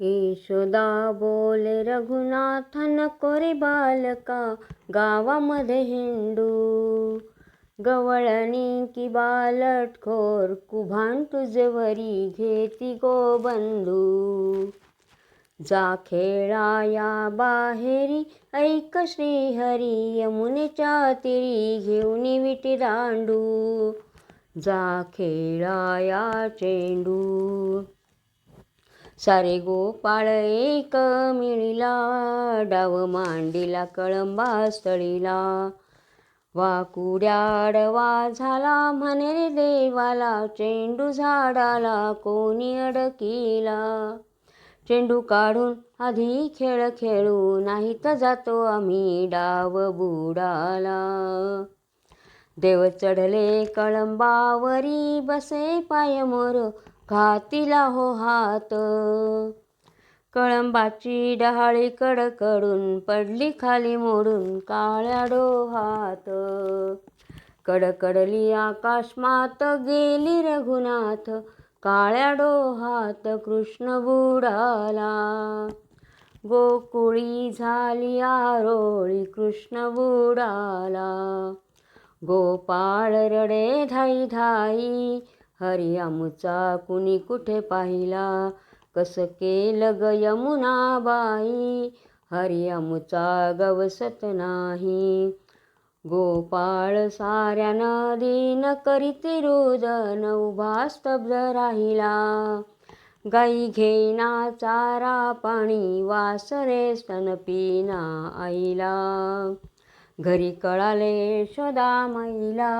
यशोदा बोले रघुनाथन कोरे बालका गावामध्ये हिंडू. गवळणी की बालटखोर कुभान तुझवरी घेती गो बंधू. जा खेळाया बाहेरी ऐक श्रीहरी यमुनेच्या तिरी घेऊन विटी दांडू. जा खेळाया चेंडू. सारे गोपाळ एक मिळिला डाव मांडीला कळंबा स्थळीला वाकुड्याडवा झाला म्हणे रे देवाला चेंडू झाडाला कोणी अडकिला. चेंडू काढून आधी खेळ खेळू नाही तर जातो आम्ही डाव बुडाला. देव चढले कळंबावरी बसे पाय मोर घातिला हो हात. कळंबाची डहाळी कडकडून पडली खाली मोडून काळ्या डोहात. कडकडली आकाशमात गेली रघुनाथ काळ्या डोहात कृष्ण बुडाला. गोकुळी झाली आरोळी कृष्ण बुडाला. गोपाळ रडे धाई धाई हरी कुणी कुठे पाहिला? कस केलं ग यमुनाबाई हरी आमुचा गवसत नाही. गोपाळ साऱ्या नदीन करीती रोदन उभा स्तब्ध राहिला. गाई घेना चारा पाणी वासरे स्तन पिना आईला. घरी कळाले शोधा मैला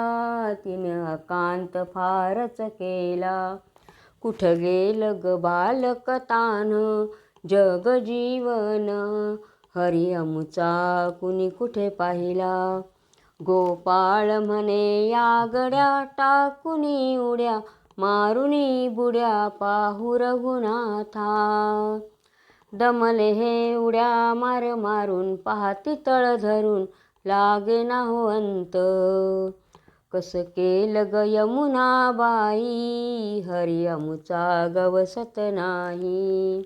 अकांत फारच केला. कुठं गेल ग बालक तान? जग जीवन हरी अमुचा कुणी कुठे पाहिला? गोपाळ म्हणे या गड्या टाकुनी उड्या मारुनी बुड्या पाहू रघुनाथा. दमले हे उड्या मार मारून पाहती तळ धरून लागे ना हो अंत. कस केलं ग यमुनाबाई हरी अमुचा गवसत नाही.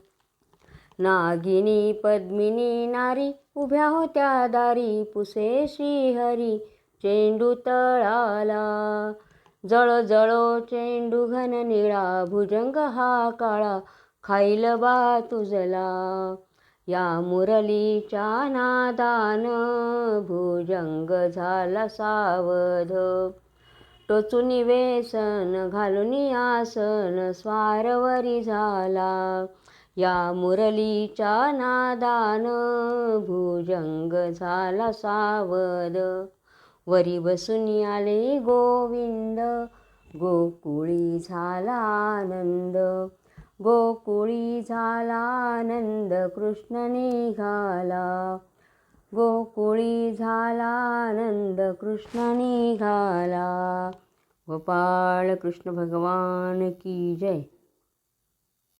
नागिनी पद्मिनी नारी उभ्या होत्या दारी. पुसे श्रीहरी चेंडू तळाला. जळ जळो चेंडू घन निळा. भुजंग हा काळा. खाईल बा तुझला. या मुरलीच्या नादान भुजंग झाला सावध. टोचून वेसन घालून आसन स्वारवरी झाला. या मुरलीच्या नादान भुजंग झाला सावध. वरी बसून आले गोविंद गोकुळी झाला आनंद. गोकुळी झाला आनंद कृष्ण निघाला. गोकुळी झाला आनंद कृष्ण निघाला. गोपाळ कृष्ण भगवान की जय.